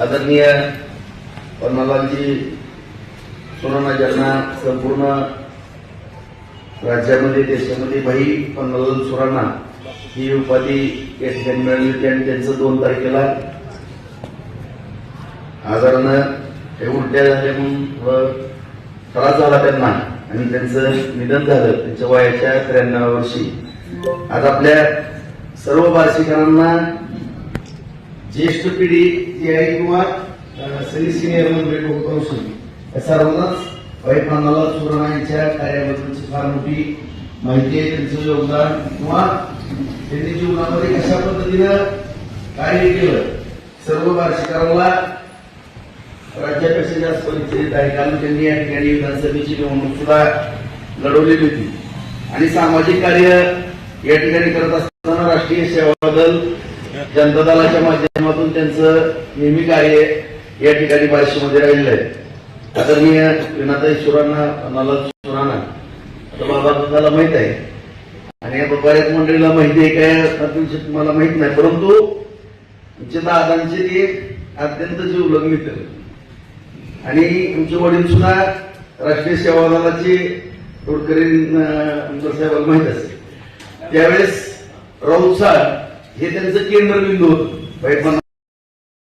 आदरणीय पन्नालालजी सोनाना ज्यांना संपूर्ण राज्यामध्ये देशामध्ये भाई पन्नालाल सुराणा ही उपाधी या ठिकाणी मिळाली होती आणि त्यांचं दोन तारखेला आजारानं हे उलट्या झाल्या म्हणून त्रास झाला त्यांना आणि त्यांचं निधन झालं त्यांच्या वयाच्या त्र्याण्णव वर्षी. आज आपल्या सर्व भाषिकांना ज्येष्ठ पिढी जी आहे किंवा सगळी सिनियर मंडळी लोक या सर्वांनाच भाई मानाला सुवर्णा यांच्या कार्याबद्दलची फार मोठी माहिती आहे त्यांचं योगदान. किंवा त्यांनी जीवनामध्ये कशा पद्धतीनं कार्य केलं सर्व वार्षिकांना राज्यापेक्षा जास्त परिचित आहे. कारण त्यांनी या ठिकाणी विधानसभेची निवडणूक सुद्धा लढवलेली होती. आणि सामाजिक कार्य या ठिकाणी करत असताना राष्ट्रीय सेवा दल जनता दलाच्या माध्यमातून त्यांचं नेहमी कार्य या ठिकाणी मध्ये राहिलेलं आहे. आता विनाताई सुरांना मला सुराणा आता बाबा तुम्हाला माहीत आहे. आणि आता बऱ्याच मंडळीला माहिती आहे काय अतिशय तुम्हाला माहीत नाही. परंतु आमच्या दादांचे ते अत्यंत जीवलग मित्र. आणि आमचे वडील सुद्धा राष्ट्रीय सेवा दलाचे तोडकरी साहेबांना माहीत असेल. त्यावेळेस राऊत साहेब हे त्यांचं केंद्रबिंदू होतं.